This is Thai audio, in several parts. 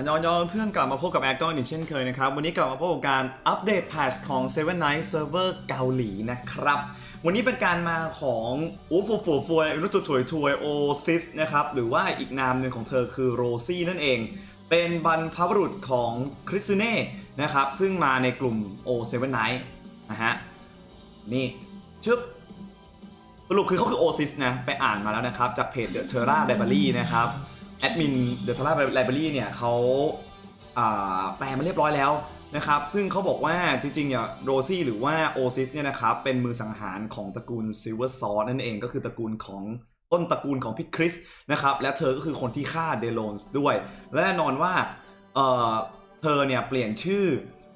อันยองๆเพื่อนกลับมาพบกับแอคกอนอีกเช่นเคยนะครับ วันนี้กลับมาพบกับการอัปเดตแพทชของ Seven Night Server เกาหลีนะครับ วันนี้เป็นการมาของอูฟูฟูฟวยรุตุถวยถวยโอซิสนะครับ หรือว่าอีกนามหนึ่งของเธอคือโรซี่นั่นเอง เป็นบรรพบุรุษของคริสเน่นะครับ ซึ่งมาในกลุ่ม O Seven Night นะฮะ นี่ ชึบสรุปคือเขาคือโอซิสนะ ไปอ่านมาแล้วนะครับ จากเพจ The Terra Library นะครับ แอดมิน The Terra Library เนี่ยเขาแปลมาเรียบร้อยแล้วนะครับ ซึ่งเขาบอกว่าจริงๆเนี่ยโรซี่หรือว่าโอซิสเนี่ยนะครับเป็นมือสังหารของตระกูลซิลเวอร์ซอนั่นเองก็คือตระกูลของต้นตระกูลของพี่คริสนะครับ และเธอก็คือคนที่ฆ่าเดโลนส์ด้วย และแน่นอนว่าเเธอเนี่ยเปลี่ยนชื่อ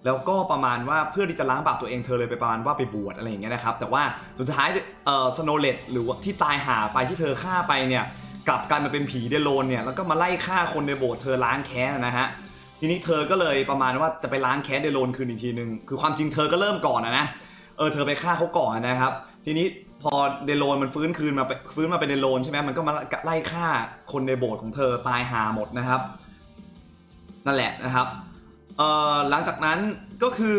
แล้วก็ประมาณว่าเพื่อที่จะล้างบาปตัวเองเธอเลยไปประมาณว่าไปบวชอะไรอย่างเงี้ยนะครับ แต่ว่าสุดท้ายเออสโนเลตหรือว่าที่ตายหาไปที่เธอฆ่าไปเนี่ย กลับกลายมาเป็นผีเดโลนเนี่ยแล้วก็มาไล่ฆ่าคนในโบสถ์เธอล้างแค้นนะฮะทีนี้เธอก็เลยประมาณว่าจะไปล้างแค้นเดโลนคืนอีกทีนึงคือความจริงเธอก็เริ่มก่อนนะนะเออเธอไปฆ่าเขาก่อนนะครับ ทีนี้พอเดโลนมันฟื้นคืนมาเป็นฟื้นมาเป็นเดโลนใช่ไหมมันก็มาไล่ฆ่าคนในโบสถ์ของเธอตายหาหมดนะครับ นั่นแหละนะครับเอ่อหลังจากนั้นก็คือ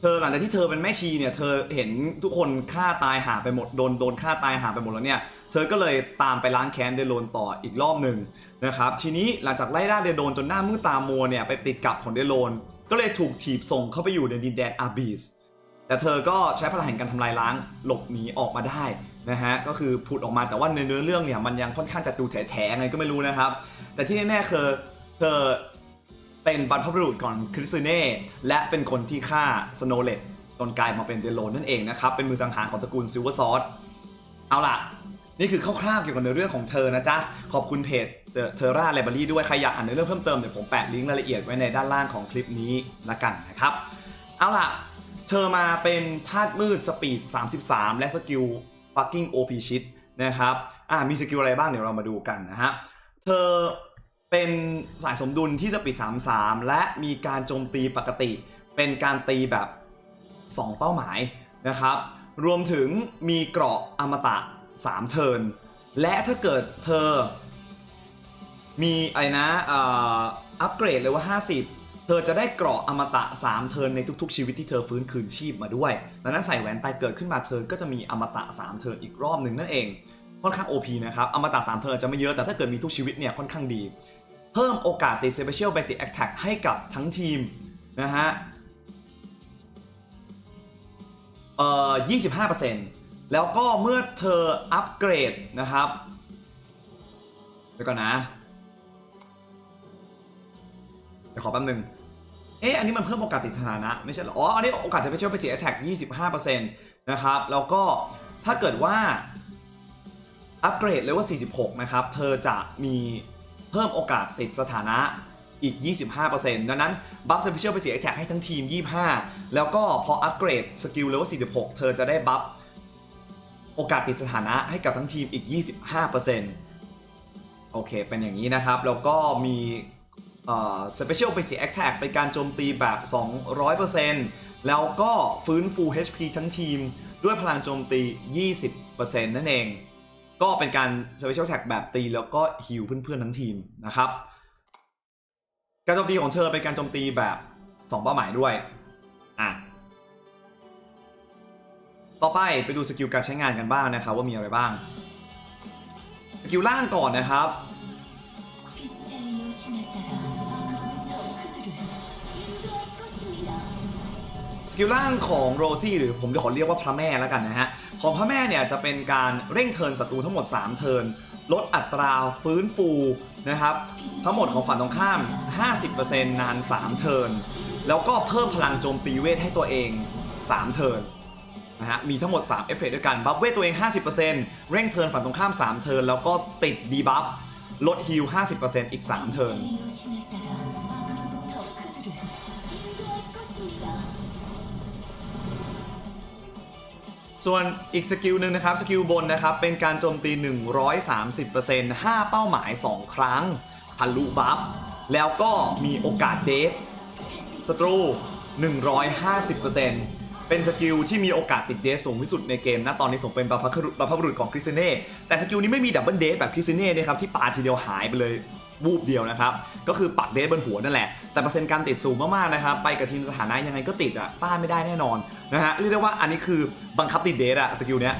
เธอหลังจากที่เธอเป็นแม่ชีเนี่ยเธอเห็นทุกคนฆ่าตายหาไปหมดโดนโดนฆ่าตายหาไปหมดแล้วเนี่ย เธอก็เลยตามไปล้างแค้นเดโลนต่ออีกรอบหนึ่งนะครับทีนี้หลังจากไล่ล่าเดโลนจนหน้ามืดตามัวเนี่ยไปติดกับของเดโลนก็เลยถูกถีบส่งเข้าไปอยู่ในดินแดนอาบีสแต่เธอก็ใช้พลังแห่งการทำลายล้างหลบหนีออกมาได้นะฮะก็คือผุดออกมาแต่ว่าในเนื้อเรื่องเนี่ยมันยังค่อนข้างจะดูแถๆไงก็ไม่รู้นะครับ แต่ที่แน่ๆคือเธอเป็นบรรพบุรุษก่อนคริสเน่และเป็นคนที่ฆ่าสโนเลตจนกลายมาเป็นเดโลนนั่นเองนะครับเป็นมือสังหารของตระกูลซิลเวอร์ซอสเอาล่ะ นี่คือคร่าวๆเกี่ยวกับเนื้อเรื่องของเธอนะจ๊ะ ขอบคุณเพจเทอร่าไลบรารีด้วย ใครอยากอ่านเนื้อเรื่องเพิ่มเติมเดี๋ยวผมแปะลิงก์รายละเอียดไว้ในด้านล่างของคลิปนี้ละกันนะครับ เอาล่ะ เธอมาเป็นธาตุมืดสปีด 33 และสกิล fucking OP shit นะครับอ่ามีสกิลอะไรบ้างเดี๋ยวเรามาดูกันนะฮะ เธอเป็นสายสมดุลที่สปีด 33 และมีการโจมตีปกติ เป็นการตีแบบ 2 เป้าหมายนะครับ รวมถึงมีเกราะอมตะ 3 เทิร์น และถ้าเกิดเธอ มีอะไรนะอัปเกรดเลยว่า 50 เธอจะได้เกราะอมตะ 3 เทิร์นในทุกๆ ชีวิตที่เธอฟื้นคืนชีพมาด้วยดังนั้นใส่แหวนตายเกิดขึ้นมาเธอก็จะมีอมตะ 3 เทิร์นอีกรอบหนึ่งนั่นเอง ค่อนข้าง OP นะครับ อมตะ 3 เทิร์นจะไม่เยอะแต่ถ้าเกิดมีทุกชีวิตเนี่ยค่อนข้างดี เพิ่มโอกาสติด Special Basic Attack ให้กับทั้งทีมนะฮะเอ่อ25% แล้วก็เมื่อเธออัปเกรดนะครับเดี๋ยวก่อนนะ เดี๋ยวขอแป๊บนึง เอ๊ะอันนี้มันเพิ่มโอกาสติดสถานะ ไม่ใช่หรอ อ๋อ อันนี้โอกาสจะไปเชื่อไปเจีแอตแทก25%นะครับ แล้วก็ถ้าเกิดว่าอัปเกรดเลเวล46 นะครับ เธอจะมีเพิ่มโอกาสติดสถานะอีก 25%ดังนั้น บัฟสเปเชียลไปเสียแท็กให้ทั้งทีม 25 แล้วก็พออัปเกรดสกิลเลเวล46 เธอจะได้บัฟ โอกาสติดสถานะให้กับทั้งทีมอีก 25%โอเค เป็นอย่างนี้นะครับ แล้วก็มีเอ่อ Special Basic Attack เป็นการโจมตีแบบ 200%แล้วก็ฟื้นฟู HP ทั้งทีมด้วยพลังโจมตี 20%นั่นเอง ก็เป็นการ Special Attack แบบตีแล้วก็ฮิวเพื่อนๆทั้งทีมนะครับ การโจมตีของเธอเป็นการโจมตีแบบ 2 เป้าหมายด้วย อะ ต่อไปไปดูสกิลการใช้งานกันบ้างนะครับว่ามีอะไรบ้าง สกิลล่างก่อนนะครับ สกิลล่างของโรซี่หรือผมจะขอเรียกว่าพระแม่แล้วกันนะฮะ ของพระแม่เนี่ยจะเป็นการเร่งเทินศัตรูทั้งหมด 3 เทินลดอัตราฟื้นฟูนะครับ ทั้งหมดของฝันตรงข้าม 50%นาน 3 เทินแล้วก็เพิ่มพลังโจมตีเวทให้ตัวเอง 3 เทินะฮะ มีทั้งหมด 3 เอฟเฟกด้วยกัน บัฟเวทตัวเอง 50%เร่งเทิร์นฝั่งตรงข้าม 3 เทิร์น แล้วก็ติดดีบัฟ ลดฮิล50%อีก 3 เทิร์นส่วนอีกสกิลหนึ่งนะครับ สกิลบนนะครับ เป็นการโจมตี 130% 5 เป้าหมาย 2 ครั้งทะลุบัฟ แล้วก็มีโอกาสเดฟสตรู 150% เป็นสกิลที่มีโอกาสติดเดสสูงที่สุดในเกมนะตอนนี้สมเป็นบรรพบุรุษพบุรุษของคริสเน่แต่สกิลนี้ไม่มีดับเบิลเดสแบบคริสเน่นะครับที่ปาทีเดียวหายไปเลยวูบเดียวนะครับ ก็คือปักเดสบนหัวนั่นแหละ แต่เปอร์เซ็นต์การติดสูงมากๆนะครับ ไปกับทีมสถานะยังไงก็ติดอะป้าไม่ได้แน่นอนนะฮะ เรียกได้ว่าอันนี้คือบังคับติดเดสอะสกิลเนี้ย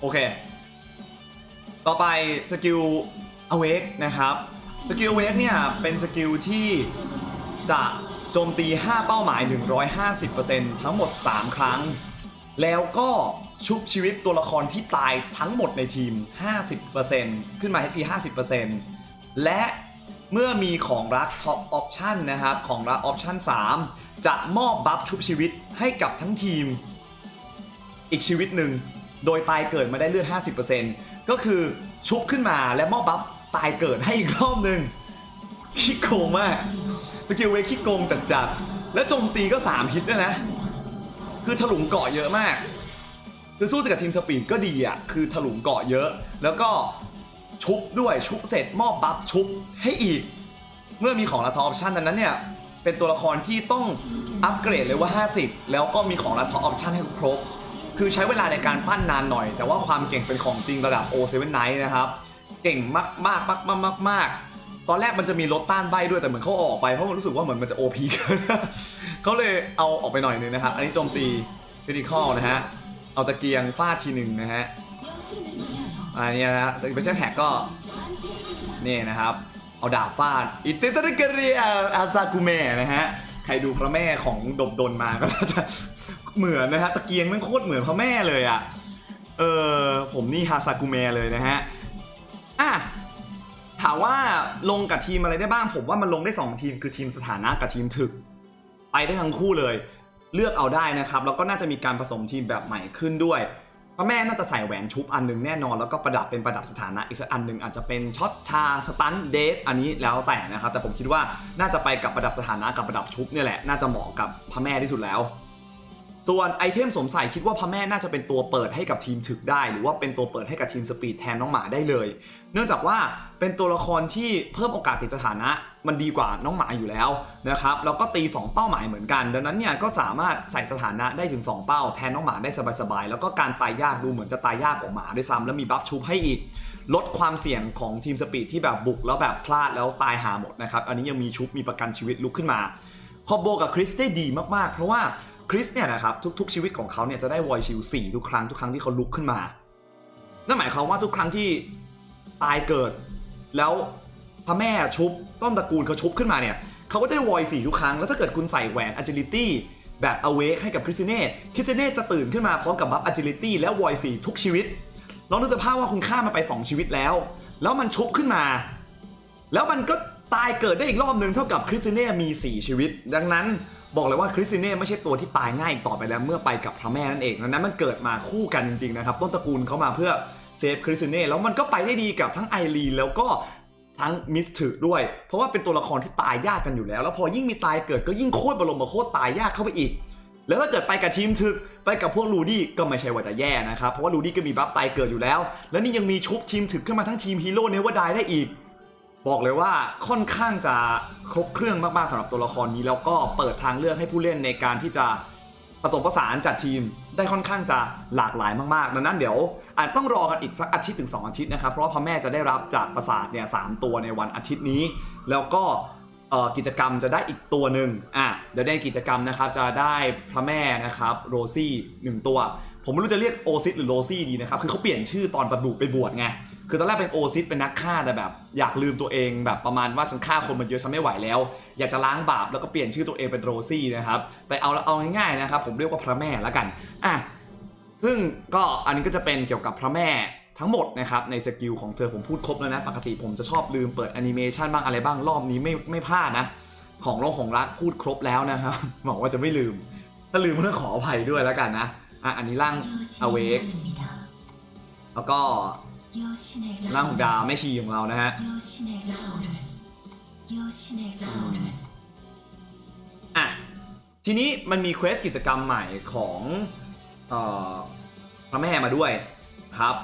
โอเค ต่อไปสกิล awake นะครับสกิล awake เนี่ยเป็นสกิลที่จะโจมตี 5 เป้าหมาย 150%ทั้งหมด 3 ครั้ง แล้วก็ชุบชีวิตตัวละครที่ตายทั้งหมดในทีม 50%ขึ้นมา HP 50%และเมื่อมีของรัก Top Option นนะครับ ของรัก Option 3จะมอบบัฟชุบชีวิตให้กับทั้งทีม อีกชีวิตหนึ่ง โดยตายเกิดมาได้เลือด 50%ก็คือชุบขึ้นมาและมอบบัฟ ตายเกิดให้อีกรอบหนึ่งขี้โกงมาก สกิลเวทขี้โกงจัดจัด และโจมตีก็ 3 ฮิตด้วยนะ คือถลุงเกาะเยอะมาก คือสู้กับทีมสปีดก็ดีอะ คือถลุงเกาะเยอะ แล้วก็ชุบด้วยชุบเสร็จมอบบัฟชุบให้อีก เมื่อมีของรัทออปชันดังนั้นเนี่ย เป็นตัวละครที่ต้องอัปเกรดเลยว่า 50 แล้วก็มีของรัทออปชันให้ครบ คือใช้เวลาในการปั้นนานหน่อย แต่ว่าความเก่งเป็นของจริงระดับ O7 Night นะครับ เก่งมากมากมากมากมากตอนแรกมันจะมีรถต้านใบด้วยแต่เหมือนเขาออกไปเพราะมันรู้สึกว่าเหมือนมันจะโอพีเขาเลยเอาออกไปหน่อยนึงนะครับ อันนี้โจมตีพิธีคอลนะฮะ เอาตะเกียงฟาดทีหนึ่งนะฮะอันนี้นะฮะเป็นเช่นแท็กก็นี่นะครับ เอาดาบฟาดอิตาลีเกเรียอาซากุเมะนะฮะใครดูพระแม่ของดบดนมาก็จะเหมือนนะฮะตะเกียงมันโคตรเหมือนพระแม่เลยอะเออผมนี่ฮาซากุเมะเลยนะฮะ อะถามว่าลงกับทีมอะไรได้บ้าง ผมว่ามันลงได้ 2 ทีมคือทีมสถานะกับทีมถึก ไปได้ทั้งคู่เลย เลือกเอาได้นะครับแล้วก็น่าจะมีการผสมทีมแบบใหม่ขึ้นด้วยพระแม่น่าจะใส่แหวนชุบอันหนึงแน่นอน แล้วก็ประดับเป็นประดับสถานะอีกสักอันหนึ่งอาจจะเป็นช็อตชาสตันเดทอันนี้แล้วแต่นะครับแต่ผมคิดว่าน่าจะไปกับประดับสถานะกับประดับชุบเนี่ยแหละน่าจะเหมาะกับพระแม่ที่สุดแล้ว ส่วนไอเทมสวมใส่คิดว่าพระแม่น่าจะเป็นตัวเปิดให้กับทีมถึกได้ หรือว่าเป็นตัวเปิดให้กับทีมสปีดแทนน้องหมาได้เลย เนื่องจากว่าเป็นตัวละครที่เพิ่มโอกาสติดสถานะมันดีกว่าน้องหมาอยู่แล้วนะครับแล้วก็ตี 2 เป้าหมายเหมือนกัน ดังนั้นเนี่ยก็สามารถใส่สถานะได้ถึง 2 เป้าแทนน้องหมาได้สบายๆแล้วก็การตายยากดูเหมือนจะตายยากกว่าหมาด้วยซ้ำแล้วมีบัฟชุบให้อีก ลดความเสี่ยงของทีมสปีดที่แบบบุกแล้วแบบพลาดแล้วตายหาหมดนะครับอันนี้ยังมีชุบมีประกันชีวิตลุกขึ้นมาคอมโบกับคริสได้ดีมากๆ เพราะว่า คริสเนี่ยนะครับทุกๆชีวิตของเขาเนี่ยจะได้วอยชิล4ทุกครั้งทุกครั้งที่เขาลุกขึ้นมา นั่นหมายความว่าทุกครั้งที่ตายเกิด แล้วพระแม่ชุบต้นตระกูลเขาชุบขึ้นมาเนี่ยเขาก็จะได้วอย4ทุกครั้ง แล้วถ้าเกิดคุณใส่แหวน agility แบบ awake ให้กับคริสติเน่คริสติเน่จะตื่นขึ้นมาพร้อมกับบัฟ agility และวอย4ทุกชีวิตลองนึกสภาพว่าคุณฆ่ามันไป 2 ชีวิตแล้ว แล้วมันชุบขึ้นมา แล้วมันก็ตายเกิดได้อีกรอบหนึ่งเท่ากับคริสติเน่มี 4 ชีวิต ดังนั้น บอกเลยว่าคริสติเน่ไม่ใช่ตัวที่ตายง่ายอีกต่อไปแล้วเมื่อไปกับพระแม่นั่นเองดังนั้นมันเกิดมาคู่กันจริงๆนะครับต้นตระกูลเขามาเพื่อเซฟคริสติเน่แล้วมันก็ไปได้ดีกับทั้งไอรีนแล้วก็ทั้งมิสถือด้วย เพราะว่าเป็นตัวละครที่ตายยากกันอยู่แล้ว แล้วพอยิ่งมีตายเกิดก็ยิ่งโคตรบรมโคตรตายยากเข้าไปอีก แล้วถ้าเกิดไปกับทีมถึกไปกับพวกลูดี้ก็ไม่ใช่ว่าจะแย่นะครับเพราะว่าลูดี้ก็มีบัฟตายเกิดอยู่แล้ว แล้วนี่ยังมีชุบทีมถึกขึ้นมาทั้งทีมฮีโร่เนวดายได้อีก บอกเลยว่าค่อนข้างจะครบเครื่องมากๆสำหรับตัวละครนี้ แล้วก็เปิดทางเลือกให้ผู้เล่นในการที่จะผสมผสานจัดทีมได้ค่อนข้างจะหลากหลายมากๆดังนั้นเดี๋ยวอาจต้องรอกันอีกสักอาทิตย์ถึง 2 อาทิตย์นะครับ เพราะว่าพระแม่จะได้รับจากประสาทเนี่ยสามตัวในวันอาทิตย์นี้ แล้วก็กิจกรรมจะได้อีกตัวหนึ่งอะเดี๋ยวในกิจกรรมนะครับจะได้พระแม่นะครับโรซี่หนึ่งตัว ผมไม่รู้จะเรียกโอซิสหรือโรซี่ดีนะครับ คือเขาเปลี่ยนชื่อตอนประบุไปบวชไง คือตอนแรกเป็นโอซิสเป็นนักฆ่าแต่แบบ อยากลืมตัวเองแบบประมาณว่าฉันฆ่าคนมาเยอะฉันไม่ไหวแล้ว อยากจะล้างบาปแล้วก็เปลี่ยนชื่อตัวเองเป็นโรซี่นะครับ แต่เอาเอาง่ายๆนะครับ ผมเรียกว่าพระแม่แล้วกัน อะ ซึ่งก็อันนี้ก็จะเป็นเกี่ยวกับพระแม่ทั้งหมดนะครับในสกิลของเธอผมพูดครบแล้วนะ ปกติผมจะชอบลืมเปิดแอนิเมชันบ้างอะไรบ้างรอบนี้ไม่ไม่พลาดนะ ของโลกของรักพูดครบแล้วนะครับหวังว่าจะไม่ลืมถ้าลืมก็ขออภัยด้วยแล้วกันนะ อะอันนี้ร่างอเวกแล้วก็ร่างของดาวไม่ชีของเรานะฮะอะทีนี้มันมีเควสกิจกรรมใหม่ของออพระแม่มาด้วยครับ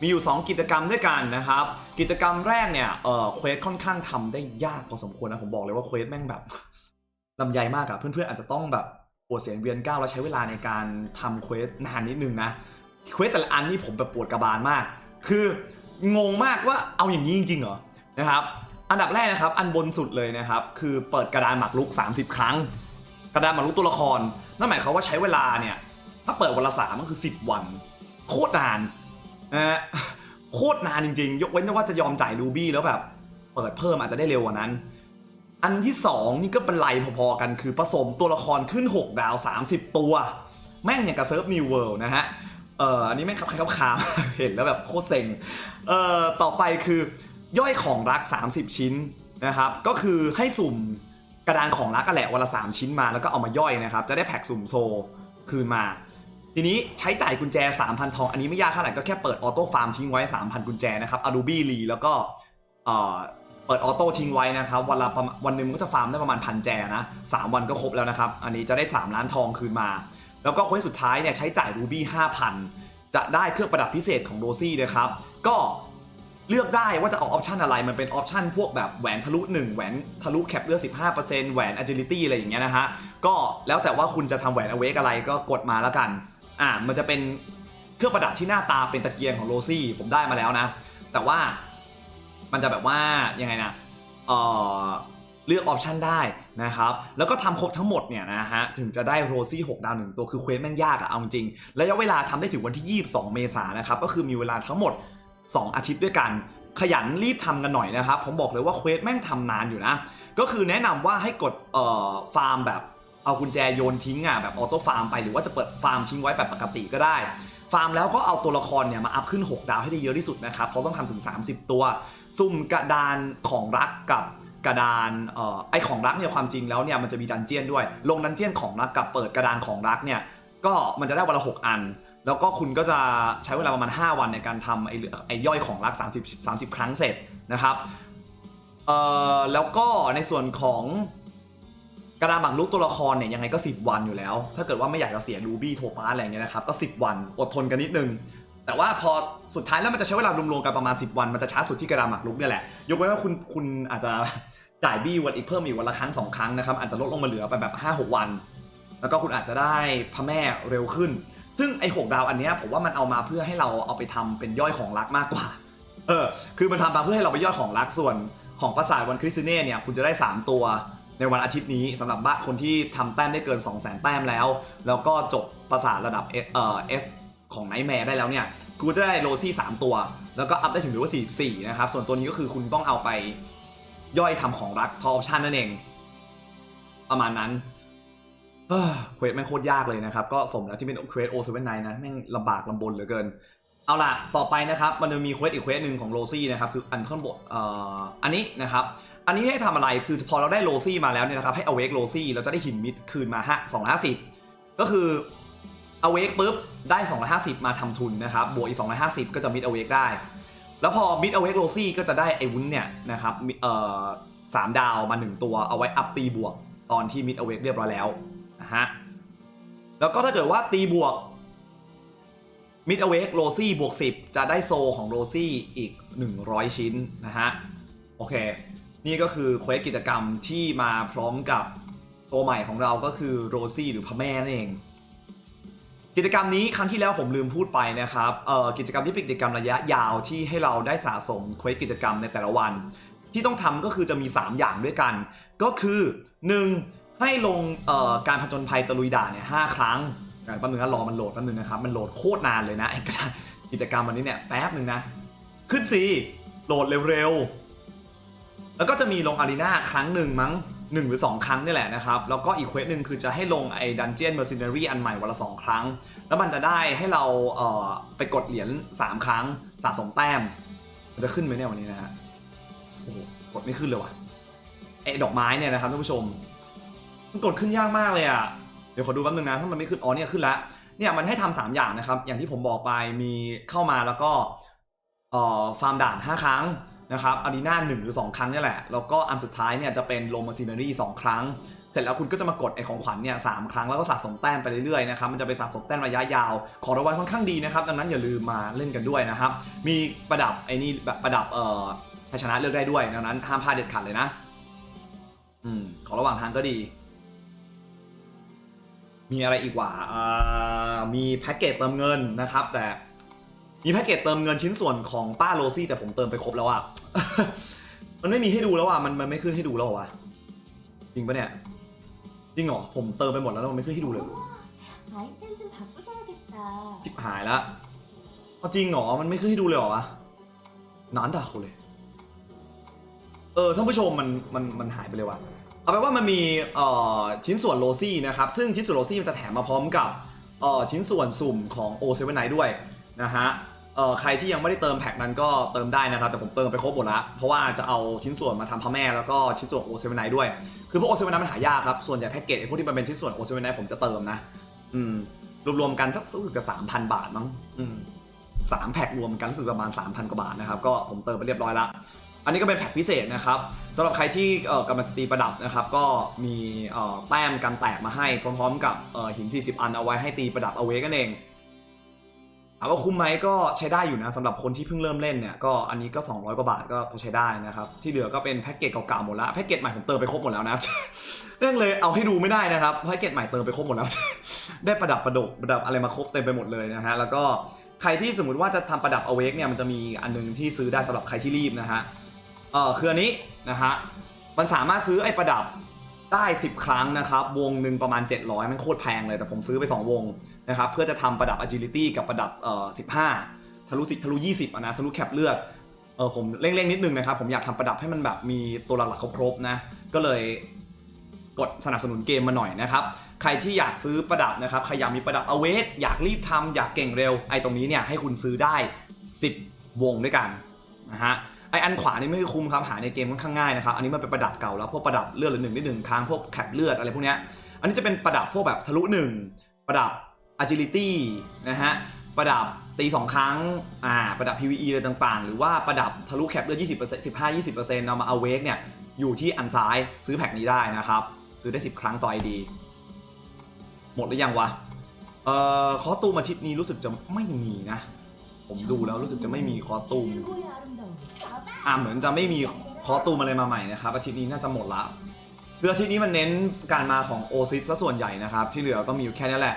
มีอยู่ 2 กิจกรรมด้วยกันนะครับ กิจกรรมแรกเนี่ยเควสค่อนข้างทำได้ยากพอสมควรนะผมบอกเลยว่าเควสแม่งแบบลำใหญ่มากอะเพื่อนๆอาจจะต้องแบบ วดเสียงเวียนก้าวแล้วใช้เวลาในการทำเควสนานนิดนึงนะเควสแต่ละอันนี่ผมแบบปวดกระบาลมาก คืองงมากว่าเอาอย่างนี้จริงๆเหรอนะครับอันดับแรกนะครับ อันบนสุดเลยนะครับ คือเปิดกระดานหมากรุก 30 ครั้ง กระดานหมากรุกตัวละครนั่นหมายความว่าใช้เวลาเนี่ยถ้าเปิดวันละสามมันคือ 10 วัน โคตรนานนะฮะโคตรนานจริงๆ ยกเว้นว่าจะยอมจ่ายรูบี้แล้วแบบ เปิดเพิ่มอาจจะได้เร็วกว่านั้น อันที่ 2 นี่ก็เป็นไรพอๆกันคือผสมตัวละครขึ้น 6 ดาว 30 ตัว แม่งอย่างกับเซิร์ฟนิวเวิลด์นะฮะเอ่ออันนี้แม่งขับใครขับขามเห็นแล้วแบบโคตรเซ็งเอ่อต่อไปคือย่อยของรัก 30 ชิ้นนะครับ ก็คือให้สุ่มกระดานของรักกันแหละวันละ 3 ชิ้นมาแล้วก็เอามาย่อยนะครับ จะได้แพ็กสุ่มโซคืนมา ทีนี้ใช้จ่ายกุญแจ 3,000 ทอง อันนี้ไม่ยากเท่าไหร่ก็แค่เปิดออโต้ฟาร์มทิ้งไว้ 3,000 กุญแจนะครับ Adobe r e แล้วก็เอ่อ เปิดออโต้ทิ้งไว้นะครับวันละวันหนึ่งมันก็จะฟาร์มได้ประมาณพันแจนะ3วันก็ครบแล้วนะครับ อันนี้จะได้ 3 ล้านทองคืนมา แล้วก็ควสสุดท้ายเนี่ยใช้จ่ายรูบี้5,000จะได้เครื่องประดับพิเศษของโรซี่นะครับ ก็เลือกได้ว่าจะเอาออปชันอะไร มันเป็นออปชันพวกแบบแหวนทะลุ 1 แหวนทะลุแคปเลือด15%แหวน agility อะไรอย่างเงี้ยนะฮะ ก็แล้วแต่ว่าคุณจะทำแหวน awake อะไรก็กดมาแล้วกัน อ่า มันจะเป็นเครื่องประดับที่หน้าตาเป็นตะเกียงของโรซี่ ผมได้มาแล้วนะ แต่ว่า มันจะแบบว่ายังไงนะเออเลือกออปชันได้นะครับ แล้วก็ทำครบทั้งหมดเนี่ยนะฮะ ถึงจะได้โรซี่ 6 ดาวหนึ่งตัวคือเควสแม่งยากอะเอาจริง ระยะเวลาทำได้ถึงวันที่ 22 เมษายนนะครับ ก็คือมีเวลาทั้งหมด 2 อาทิตย์ด้วยกัน ขยันรีบทำกันหน่อยนะครับ ผมบอกเลยว่าเควสแม่งทำนานอยู่นะ ก็คือแนะนำว่าให้กดเอ่อฟาร์มแบบ เอากุญแจโยนทิ้งอะแบบออโต้ฟาร์มไปหรือว่าจะเปิดฟาร์มทิ้งไว้แบบปกติก็ได้ ฟาร์มแล้วก็เอาตัวละครเนี่ยมาอัพขึ้น 6 ดาวให้ได้เยอะที่สุดนะครับเพราะต้องทำถึง 30 ตัว ซุ่มกระดานของรักกับกระดานเอ่อไอของรักเนี่ยความจริงแล้วเนี่ยมันจะมีดันเจียนด้วย ลงดันเจียนของรักกับเปิดกระดานของรักเนี่ยก็มันจะได้วันละ 6 อัน แล้วก็คุณก็จะใช้เวลาประมาณ 5 วันในการทำไอเหลือไอย่อยของรัก 30 30 ครั้งเสร็จนะครับเอ่อแล้วก็ในส่วนของ กระดานหมากรุกตัวละครเนี่ยยังไงก็ 10 วันอยู่แล้ว ถ้าเกิดว่าไม่อยากจะเสียรูบี้โทปาอะไรเงี้ยนะครับก็10 วันอดทนกันนิดนึง แต่ว่าพอสุดท้ายแล้วมันจะใช้เวลารวมๆกันประมาณ 10 วัน มันจะช้าสุดที่กระดานหมากรุกเนี่ยแหละยกเว้นว่าคุณคุณอาจจะจ่ายบี้วันอีกเพิ่มอีกวันละครั้งสองครั้งนะครับอาจจะลดลงมาเหลือไปแบบ 5-6 วัน แล้วก็คุณอาจจะได้พระแม่เร็วขึ้น ซึ่งไอ้หกดาวอันเนี้ยผมว่ามันเอามาเพื่อให้เราเอาไปทำเป็นย่อยของรักมากกว่า เออ คือมันทำมาเพื่อให้เราไปย่อยของรักส่วนของประสาทวันคริสเน่เนี่ยคุณจะได้ 3 ตัว ในวันอาทิตย์นี้สำหรับบ้าคนที่ทำแต้มได้เกิน2 0 0 0 0 0แต้มแล้ว แล้วก็จบประสาทระดับเอ่อ S ของไนท์แมร์ได้แล้วเนี่ยกูจะได้โรซี่3 ตัว แล้วก็อัพได้ถึงหรือว่า44นะครับส่วนตัวนี้ก็คือคุณต้องเอาไปย่อยทำของรักทออปชันนั่นเอง ประมาณนั้นเควสแม่งโคตรยากเลยนะครับ ก็สมแล้วที่เป็นเควสโอเซเว่นไนนะแม่งลำบากลำบนเหลือเกิน เอาล่ะ ต่อไปนะครับ มันจะมีเควสอีกเควสหนึ่งของโรซี่นะครับ คืออันข้างบนเอ่ออันนี้นะครับ อันนี้ให้ทำอะไรคือพอเราได้โรซี่มาแล้วเนี่ยนะครับให้ awake โรซี่เราจะได้หินมิดคืนมาฮะ250 ก็คือ awake ปุ๊บได้ 250 มาทำทุนนะครับบวกอีก 250 ก็จะ mid awake ได้ แล้วพอ mid awake โรซี่ก็จะได้ไอ้วุ้นเนี่ยนะครับเอ่อสามดาวมา 1 ตัวเอาไว้อัพตีบวกตอนที่ mid awake เรียบร้อยแล้วนะฮะแล้วก็ถ้าเกิดว่าตีบวก mid awake โรซี่บวก10 จะได้โซของโรซี่อีก 100 ชิ้นนะฮะ โอเค นี่ก็คือเควสกิจกรรมที่มาพร้อมกับตัวใหม่ของเราก็คือโรซี่หรือพระแม่นั่นเอง กิจกรรมนี้ครั้งที่แล้วผมลืมพูดไปนะครับเอ่อกิจกรรมที่เป็นกิจกรรมระยะยาวที่ให้เราได้สะสมเควสกิจกรรมในแต่ละวัน ที่ต้องทำก็คือจะมี 3 อย่างด้วยกัน ก็คือ 1. ให้ลงเอ่อการผจญภัยตะลุยด่านเนี่ยหครั้งแป๊บนึงนะรอมันโหลดแป๊บนึงนะครับมันโหลดโคตรนานเลยนะกิจกรรมวันนี้เนี่ยแป๊บนึงนะขึ้นสิโหลดเร็วๆ แล้วก็จะมีลงอารีนาครั้งหนึ่งมั้งหนึ่งหรือ 2 ครั้งนี่แหละนะครับ แล้วก็อีกเควสหนึ่งคือจะให้ลงไอ้ดันเจียนเมอร์ซินนารีอันใหม่วันละ 2 ครั้ง แล้วมันจะได้ให้เราเอ่อไปกดเหรียญ3 ครั้งสะสมแต้ม มันจะขึ้นไหมเนี่ยวันนี้นะฮะโอ้โหกดไม่ขึ้นเลยว่ะไอ้ดอกไม้เนี่ยนะครับท่านผู้ชม มันกดขึ้นยากมากเลยอะเดี๋ยวขอดูแป๊บนึงนะถ้ามันไม่ขึ้นอ๋อเนี่ยขึ้นแล้วเนี่ยมันให้ทำสามอย่างนะครับ อย่างที่ผมบอกไปมีเข้ามาแล้วก็เอ่อฟาร์มด่าน 5 ครั้ง นะครับอารีนาหนึ่งหรือ 2 ครั้งนี่แหละ แล้วก็อันสุดท้ายเนี่ยจะเป็นโลมาซินารีสองครั้ง เสร็จแล้วคุณก็จะมากดไอของขวัญเนี่ยสามครั้งแล้วก็สะสมแต้มไปเรื่อยๆนะครับมันจะไปสะสมแต้มระยะยาว ของรางวัลค่อนข้างดีนะครับดังนั้นอย่าลืมมาเล่นกันด้วยนะครับมีประดับไอ้นี่แบบประดับเอ่อชัยชนะเลือกได้ด้วยดังนั้นห้ามพลาดเด็ดขาดเลยนะอืมของระหว่างทางก็ดี มีอะไรอีกว่าอ่ามีแพ็กเกจเติมเงินนะครับ แต่ มีแพ็กเกจเติมเงินชิ้นส่วนของป้าโรซี่แต่ผมเติมไปครบแล้วอะ มันไม่มีให้ดูแล้วอะมันมันไม่ขึ้นให้ดูแล้วอะจริงปะเนี่ย จริงเหรอ ผมเติมไปหมดแล้วมันไม่ขึ้นให้ดูเลย 아이템좀 바꾸셔야겠 다. ชิบหายละเอาจริงเหรอ มันไม่ขึ้นให้ดูเลยเหรอวะนานด่าคนเลย เออท่านผู้ชมมันมันมันหายไปเลยว่ะ เอาไปนว่ามันมีเอ่อชิ้นส่วนโรซี่นะครับ ซึ่งชิ้นส่วนโรซี่มันจะแถมมาพร้อมกับเอ่อชิ้นส่วนสุ่มของโอเ O7 Night ด้วยนะฮะ เอ่อใครที่ยังไม่ได้เติมแพ็คนั้นก็เติมได้นะครับ แต่ผมเติมไปครบหมดล้วเพราะว่าจะเอาชิ้นส่วนมาทำพระแม่แล้วก็ชิ้นส่วน O 7 n i ด้วย คือพวก O 7 n i มันหายากครับ ส่วนใหญ่แพ็กเกจไอ้พวกที่มันเป็นชิ้นส่วน O 7 n i ผมจะเติมนะ อืม รวมๆกันสักรู้สึกจะสามพันบาทมั้ง อืมสามแพ็ครวมกันรู้สึกประมาณ 3,000 กว่าบาทนะครับ ก็ผมเติมไปเรียบร้อยละอันนี้ก็เป็นแพ็คพิเศษนะครับสำหรับใครที่กำลังตีประดับนะครับ ก็มีแต้มกันแตกมาให้พร้อมๆ กับหิน 40 อันเอาไว้ให้ตีประดับเอาไว้กันเอง ถามว่าคุ้มไหมก็ใช้ได้อยู่นะสำหรับคนที่เพิ่งเริ่มเล่นเนี่ยก็อันนี้ก็ 200 กว่าบาทก็พอใช้ได้นะครับ ที่เหลือก็เป็นแพ็กเกจเก่าๆหมดละแพ็กเกจใหม่ผมเติมไปครบหมดแล้วนะเรื่องเลยเอาให้ดูไม่ได้นะครับแพ็กเกจใหม่เติมไปครบหมดแล้ว ได้ประดับประดกประดับอะไรมาครบเต็มไปหมดเลยนะฮะแล้วก็ใครที่สมมติว่าจะทำประดับเอาเวกเนี่ยมันจะมีอันนึงที่ซื้อได้สำหรับใครที่รีบนะฮะเออคืออันนี้นะฮะมันสามารถซื้อไอ้ประดับ ได้ 10 ครั้งนะครับ วงหนึ่งประมาณ 700 มันโคตรแพงเลยแต่ผมซื้อไป 2 วงนะครับเพื่อจะทำประดับ agility กับประดับเอ่อ15 ทะลุ10ทะลุ 20อะนะทะลุแคปเลือดเออผมเร่งๆนิดนึงนะครับ ผมอยากทำประดับให้มันแบบมีตัวหลักๆครบๆนะ ก็เลยกดสนับสนุนเกมมาหน่อยนะครับ ใครที่อยากซื้อประดับนะครับใครอยากมีประดับอเวกอยากรีบทำอยากเก่งเร็วไอ้ตรงนี้เนี่ยให้คุณซื้อได้ 10 วงด้วยกันนะฮะ ไออันขวานี่ไม่ค่อยคุ้มครับหาในเกมค่อนข้างง่ายนะครับอันนี้มันเป็นประดับเก่าแล้วพวกประดับเลือดหรือหนึ่งได้หนึ่งครั้งพวกแคปเลือดอะไรพวกเนี้ยอันนี้จะเป็นประดับพวกแบบทะลุหนึ่งประดับ agility นะฮะประดับตีสองครั้งอ่าประดับ PVE อะไรต่างๆ หรือว่าประดับทะลุแคปเลือด20% 15 20%เอามาเอาเวกเนี่ยอยู่ที่อันซ้ายซื้อแพ็คนี้ได้นะครับ ซื้อได้ 10 ครั้งต่อ ID หมดหรือยังวะเอ่อคอตูมอาทิตย์นี้รู้สึกจะไม่มีนะ ผมดูแล้วรู้สึกจะไม่มีคอตูม อ่าเหมือนจะไม่มีคอตูมอะไรมาใหม่นะครับอาทิตย์นี้น่าจะหมดละเดือนที่นี้มันเน้นการมาของโอซิสซะส่วนใหญ่นะครับ ที่เหลือก็มีอยู่แค่นี้แหละ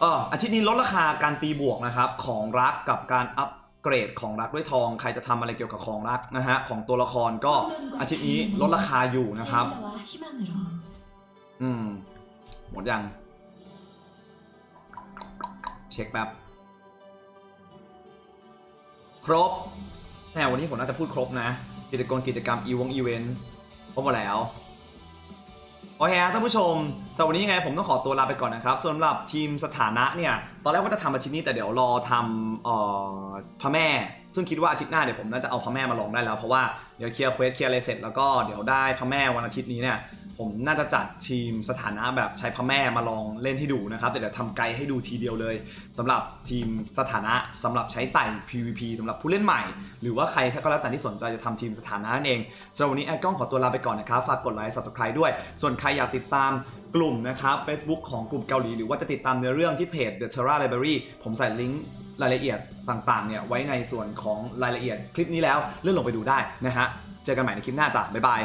เอออาทิตย์นี้ลดราคาการตีบวกนะครับ ของรักกับการอัพเกรดของรักด้วยทอง ใครจะทำอะไรเกี่ยวกับของรักนะฮะของตัวละครก็อาทิตย์นี้ลดราคาอยู่นะครับ อืม หมดยัง เช็คแป๊บ ครบแหมวันนี้ผมน่าจะพูดครบนะ กิจกรรมกิจกรรมอีวงอีเวนต์ครบหมดแล้วโอเคท่านผู้ชมสำหรับวันนี้ยังไงผมต้องขอตัวลาไปก่อนนะครับสำหรับทีมสถานะเนี่ยตอนแรกว่าจะทำอาทิตย์นี้แต่เดี๋ยวรอทำเอ่อพระแม่ ซึ่งคิดว่าอาทิตย์หน้าเดี๋ยวผมน่าจะเอาพระแม่มาลองได้แล้วเพราะว่าเดี๋ยวเคลียร์เควสเคลียร์อะไรเสร็จแล้วก็เดี๋ยวได้พระแม่วันอาทิตย์นี้เนี่ย ผมน่าจะจัดทีมสถานะแบบใช้พระแม่มาลองเล่นให้ดูนะครับ แต่เดี๋ยวทำไกด์ให้ดูทีเดียวเลยสำหรับทีมสถานะสำหรับใช้ไต่ PVP สำหรับผู้เล่นใหม่ หรือว่าใครก็แล้วแต่ที่สนใจจะทำทีมสถานะนั่นเองสำหรับวันนี้แอดกล้องขอตัวลาไปก่อนนะครับฝากกดไลค์ subscribe ด้วย ส่วนใครอยากติดตามกลุ่มนะครับ Facebook ของกลุ่มเกาหลีหรือว่าจะติดตามเนื้อเรื่องที่เพจ The Terra Library ผมใส่ลิงก์รายละเอียดต่างๆเนี่ยไว้ในส่วนของรายละเอียดคลิปนี้แล้วเลื่อนลงไปดูได้นะฮะเจอกันใหม่ในคลิปหน้าจ้ะบ๊ายบาย